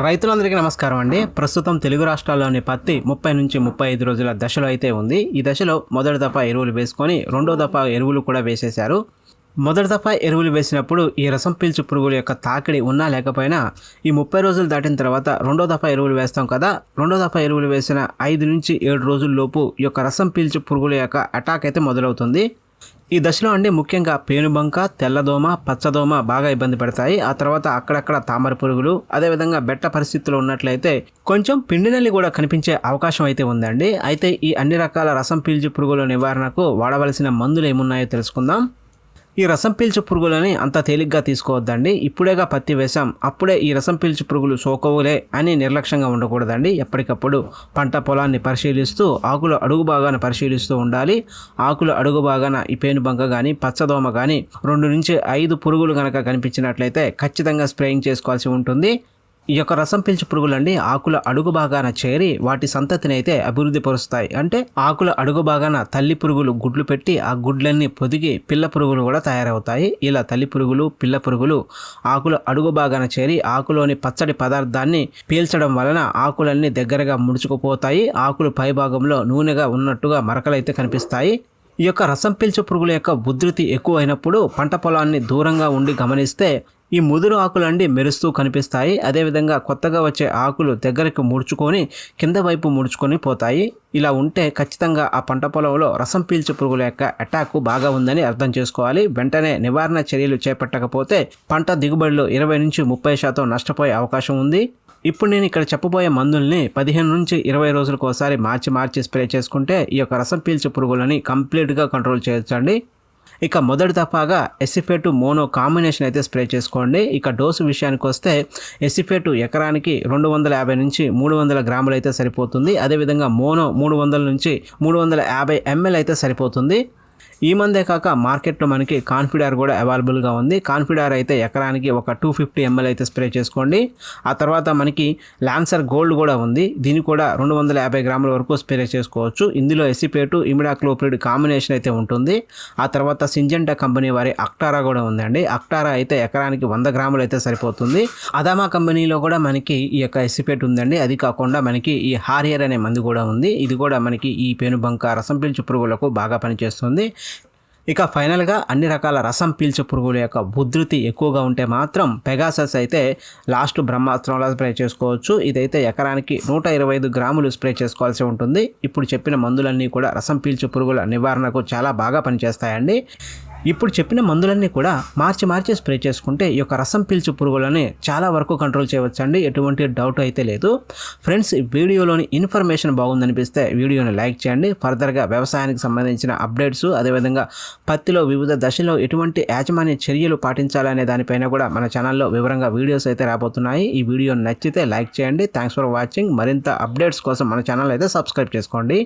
రైతులందరికీ నమస్కారం అండి. ప్రస్తుతం తెలుగు రాష్ట్రాల్లోని పత్తి ముప్పై నుంచి ముప్పై ఐదు రోజుల దశలో అయితే ఉంది. ఈ దశలో మొదటి దఫా ఎరువులు వేసుకొని రెండో దఫా ఎరువులు కూడా వేసేశారు. మొదటి దఫా ఎరువులు వేసినప్పుడు ఈ రసం పీల్చు పురుగుల యొక్క తాకిడి ఉన్నా లేకపోయినా ఈ ముప్పై రోజులు దాటిన తర్వాత రెండో దఫా ఎరువులు వేస్తాం కదా రెండో దఫా ఎరువులు వేసిన ఐదు నుంచి ఏడు రోజుల లోపు ఈ యొక్క రసం పీల్చు పురుగుల యొక్క అటాక్ అయితే మొదలవుతుంది. ఈ దశలో అండి ముఖ్యంగా పేనుబంక తెల్లదోమ పచ్చదోమ బాగా ఇబ్బంది పడతాయి. ఆ తర్వాత అక్కడక్కడ తామర పురుగులు అదేవిధంగా బెట్ట పరిస్థితులు ఉన్నట్లయితే కొంచెం పిండినల్లి కూడా కనిపించే అవకాశం అయితే ఉందండి. అయితే ఈ అన్ని రకాల రసం పీల్చు పురుగుల నివారణకు వాడవలసిన మందులు ఏమున్నాయో తెలుసుకుందాం. ఈ రసం పీల్చు పురుగులని అంత తేలిగ్గా తీసుకోవద్దండి. ఇప్పుడేగా పత్తి వేశాం అప్పుడే ఈ రసం పీల్చు పురుగులు సోకవులే అని నిర్లక్ష్యంగా ఉండకూడదండి. ఎప్పటికప్పుడు పంట పొలాన్ని పరిశీలిస్తూ ఆకుల అడుగు భాగాన పరిశీలిస్తూ ఉండాలి. ఆకుల అడుగు భాగాన ఈ పేనుబంక కానీ పచ్చదోమ కానీ రెండు నుంచి ఐదు పురుగులు కనుక కనిపించినట్లయితే ఖచ్చితంగా స్ప్రేయింగ్ చేసుకోవాల్సి ఉంటుంది. ఈ యొక్క రసం పీల్చు పురుగులండి ఆకుల అడుగు భాగాన చేరి వాటి సంతతిని అయితే అభివృద్ధి పరుస్తాయి. అంటే ఆకుల అడుగు భాగాన తల్లి పురుగులు గుడ్లు పెట్టి ఆ గుడ్లన్నీ పొదిగి పిల్ల పురుగులు కూడా తయారవుతాయి. ఇలా తల్లి పురుగులు పిల్ల పురుగులు ఆకుల అడుగు భాగాన చేరి ఆకులోని పచ్చడి పదార్థాన్ని పీల్చడం వలన ఆకులన్నీ దగ్గరగా ముడుచుకుపోతాయి. ఆకులు పై భాగంలో నూనెగా ఉన్నట్టుగా మరకలైతే కనిపిస్తాయి. ఈ యొక్క రసం పీల్చు పురుగుల యొక్క ఉధృతి ఎక్కువ అయినప్పుడు పంట పొలాన్ని దూరంగా ఉండి గమనిస్తే ఈ ముదురు ఆకులండి మెరుస్తూ కనిపిస్తాయి. అదేవిధంగా కొత్తగా వచ్చే ఆకులు దగ్గరకు ముడుచుకొని కింద వైపు ముడుచుకొని పోతాయి. ఇలా ఉంటే ఖచ్చితంగా ఆ పంట పొలంలో రసం పీల్చు పురుగుల యొక్క అటాక్ బాగా ఉందని అర్థం చేసుకోవాలి. వెంటనే నివారణ చర్యలు చేపట్టకపోతే పంట దిగుబడిలో ఇరవై నుంచి ముప్పై శాతం నష్టపోయే అవకాశం ఉంది. ఇప్పుడు నేను ఇక్కడ చెప్పబోయే మందుల్ని పదిహేను నుంచి ఇరవై రోజులకు ఒకసారి మార్చి మార్చి స్ప్రే చేసుకుంటే ఈ యొక్క రసం పీల్చే పురుగులని కంప్లీట్గా కంట్రోల్ చేయొచ్చండి. ఇక మొదటి దఫాగా ఎసిఫేటు మోనో కాంబినేషన్ అయితే స్ప్రే చేసుకోండి. ఇక డోసు విషయానికి వస్తే ఎసిఫేటు ఎకరానికి రెండు వందల యాభై నుంచి మూడు వందల గ్రాములు అయితే సరిపోతుంది. అదేవిధంగా మోనో మూడు వందల నుంచి మూడు వందల యాభై ఎంఎల్ అయితే సరిపోతుంది. ఈ మందే కాక మార్కెట్లో మనకి కాన్ఫిడార్ కూడా అవైలబుల్గా ఉంది. కాన్ఫిడార్ అయితే ఎకరానికి ఒక టూ ఫిఫ్టీ ఎంఎల్ అయితే స్ప్రే చేసుకోండి. ఆ తర్వాత మనకి ల్యాన్సర్ గోల్డ్ కూడా ఉంది. దీన్ని కూడా రెండు వందల యాభై గ్రాముల వరకు స్ప్రే చేసుకోవచ్చు. ఇందులో ఎసిపేటు ఇమిడాక్లోప్రిడ్ కాంబినేషన్ అయితే ఉంటుంది. ఆ తర్వాత సింజెంటా కంపెనీ వారి అక్టారా కూడా ఉందండి. అక్టారా అయితే ఎకరానికి వంద గ్రాములు అయితే సరిపోతుంది. అదామా కంపెనీలో కూడా మనకి ఈ యొక్క ఎసిపేట్ ఉందండి. అది కాకుండా మనకి ఈ హారియర్ అనే మందు కూడా ఉంది. ఇది కూడా మనకి ఈ పెనుబంక రసం పీల్చు పురుగులకు బాగా పనిచేస్తుంది. ఇక ఫైనల్గా అన్ని రకాల రసం పీల్చే పురుగుల యొక్క ఉధృతి ఎక్కువగా ఉంటే మాత్రం పెగాసస్ అయితే లాస్ట్ బ్రహ్మాస్త్రంలో స్ప్రే చేసుకోవచ్చు. ఇదైతే ఎకరానికి నూట ఇరవై ఐదు గ్రాములు స్ప్రే చేసుకోవాల్సి ఉంటుంది. ఇప్పుడు చెప్పిన మందులన్నీ కూడా రసం పీల్చే పురుగుల నివారణకు చాలా బాగా పనిచేస్తాయండి. ఇప్పుడు చెప్పిన మందులన్నీ కూడా మార్చి మార్చి స్ప్రే చేసుకుంటే ఈ యొక్క రసం పీల్చు పురుగులని చాలా వరకు కంట్రోల్ చేయవచ్చండి. ఎటువంటి డౌట్ అయితే లేదు. ఫ్రెండ్స్ ఈ వీడియోలోని ఇన్ఫర్మేషన్ బాగుందనిపిస్తే వీడియోని లైక్ చేయండి. ఫర్దర్గా వ్యవసాయానికి సంబంధించిన అప్డేట్స్ అదేవిధంగా పత్తిలో వివిధ దశలో ఎటువంటి యాజమాన్య చర్యలు పాటించాలనే దానిపైన కూడా మన ఛానల్లో వివరంగా వీడియోస్ అయితే రాబోతున్నాయి. ఈ వీడియో నచ్చితే లైక్ చేయండి. Thanks for watching. మరింత అప్డేట్స్ కోసం మన ఛానల్ అయితే సబ్స్క్రైబ్ చేసుకోండి.